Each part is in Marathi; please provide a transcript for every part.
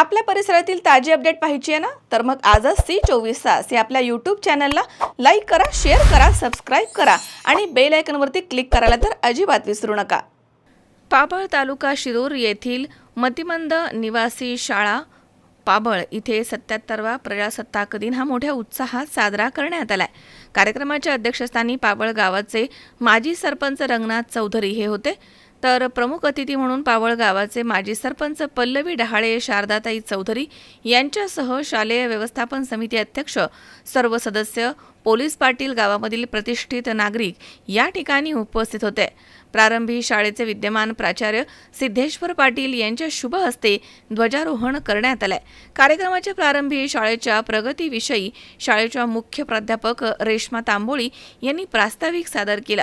आपल्या परिसरातील ताजी अपडेट पाहिजे आहे ना? तर मग आजच सी चोवीस तास या आपल्या यूट्यूब चॅनलला लाईक करा शेअर करा सबस्क्राईब करा आणि बेल आयकनवरती क्लिक करायला तर अजिबात विसरू नका. पाबळ तालुका शिरूर येथील मतिमंद निवासी शाळा पाबळ इथे सत्याहत्तरवा प्रजासत्ताक दिन हा मोठ्या उत्साहात साजरा करण्यात आला आहे कार्यक्रमाच्या अध्यक्षस्थानी पाबळ गावाचे माजी सरपंच रंगनाथ चौधरी हे होते. तर प्रमुख अतिथी म्हणून पावळ गावाचे माजी सरपंच पल्लवी डहाळे शारदाताई चौधरी यांच्यासह शालेय व्यवस्थापन समिती अध्यक्ष सर्व सदस्य पोलीस पाटील गावामधील प्रतिष्ठित नागरिक या ठिकाणी उपस्थित होते. प्रारंभी शाळेचे विद्यमान प्राचार्य सिद्धेश्वर पाटील यांच्या शुभ हस्ते ध्वजारोहण करण्यात आलंय. कार्यक्रमाच्या प्रारंभी शाळेच्या प्रगतीविषयी शाळेच्या मुख्य प्राध्यापक रेश्मा तांबोळी यांनी प्रास्ताविक सादर केलं.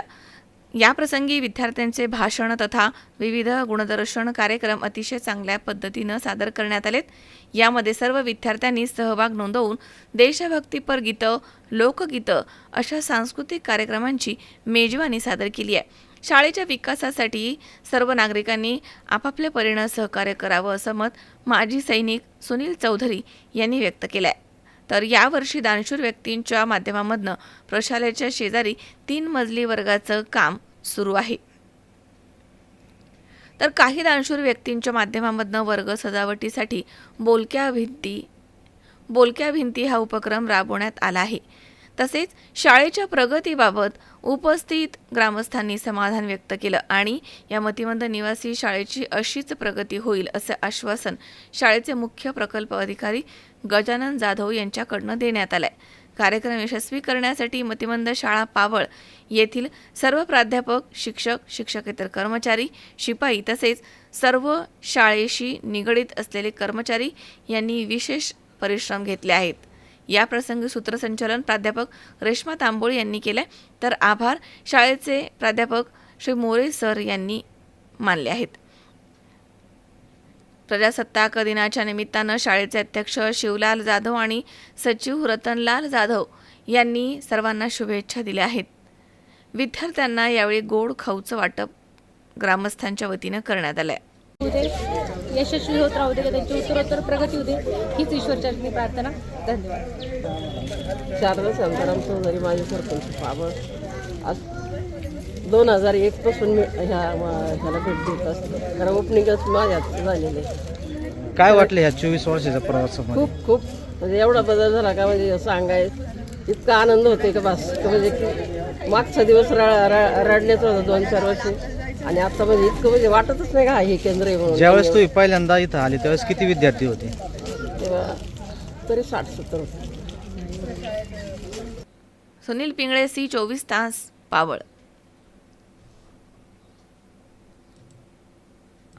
याप्रसंगी विद्यार्थ्यांचे भाषण तथा विविध गुणदर्शन कार्यक्रम अतिशय चांगल्या पद्धतीनं सादर करण्यात आलेत. यामध्ये सर्व विद्यार्थ्यांनी सहभाग नोंदवून देशभक्तीपर गीतं लोकगीतं अशा सांस्कृतिक कार्यक्रमांची मेजवानी सादर केली आहे. शाळेच्या विकासासाठी सर्व नागरिकांनी आपापल्या परीनं सहकार्य करावं असं मत माजी सैनिक सुनील चौधरी यांनी व्यक्त केलं आहे तर यावर्षी दानशूर व्यक्तींच्या माध्यमामधनं प्रशालेच्या शेजारी तीन मजली वर्गाचं काम सुरू आहे. तर काही दानशूर व्यक्तींच्या माध्यमामधनं वर्ग सजावटीसाठी बोलक्या भिंती बोलक्या भिंती हा उपक्रम राबवण्यात आला आहे. तसेच शाळेच्या प्रगतीबाबत उपस्थित ग्रामस्थांनी समाधान व्यक्त केलं आणि या मतिमंद निवासी शाळेची अशीच प्रगती होईल असे आश्वासन शाळेचे मुख्य प्रकल्प अधिकारी गजानन जाधव यांच्याकडनं देण्यात आलंय. कार्यक्रम यशस्वी करण्यासाठी मतिमंद शाळा पावळ येथील सर्व प्राध्यापक शिक्षक शिक्षकेतर कर्मचारी शिपाई तसेच सर्व शाळेशी निगडीत असलेले कर्मचारी यांनी विशेष परिश्रम घेतले आहेत. या प्रसंगी सूत्रसंचालन प्राध्यापक रेश्मा तांबोळ यांनी केले. तर आभार. शाळेचे प्राध्यापक श्री मोरे सर यांनी मानले आहेत. प्रजासत्ताक दिनाच्या निमित्तानं शाळेचे अध्यक्ष शिवलाल जाधव आणि सचिव रतनलाल जाधव यांनी सर्वांना शुभेच्छा दिल्या आहेत. विद्यार्थ्यांना यावेळी गोड खाऊचं वाटप ग्रामस्थांच्या वतीनं करण्यात दे यशस्वी होत राहू दे का त्यांची उत्तरोत्तर प्रगती दे हीच ईश्वरचरणी प्रार्थना. धन्यवाद. शारदा शांताराम चौधरी माझे सरपंच दोन हजार एक पासून मी ह्या म- ह्याला भेट देत असते. कारण ओपनिंगच माझ्यात झालेले काय वाटलं ह्या चोवीस वर्षाच्या प्रवासामध्ये? खूप खूप. म्हणजे एवढा बदल झाला का म्हणजे सांगाय इतका आनंद होते का बस. म्हणजे की मागचा दिवस रडण्याचं होतं दोन चार वर्ष. आणि आता म्हणजे इतकं म्हणजे वाटतच नाही का हा हे केंद्र आहे म्हणून. ज्यावेळेस तुम्ही पहिल्यांदा इथं आले त्यावेळेस किती विद्यार्थी होते? तेव्हा तरी साठ सत्तर होते. सुनील पिंगळे सी चोवीस तास पावळ.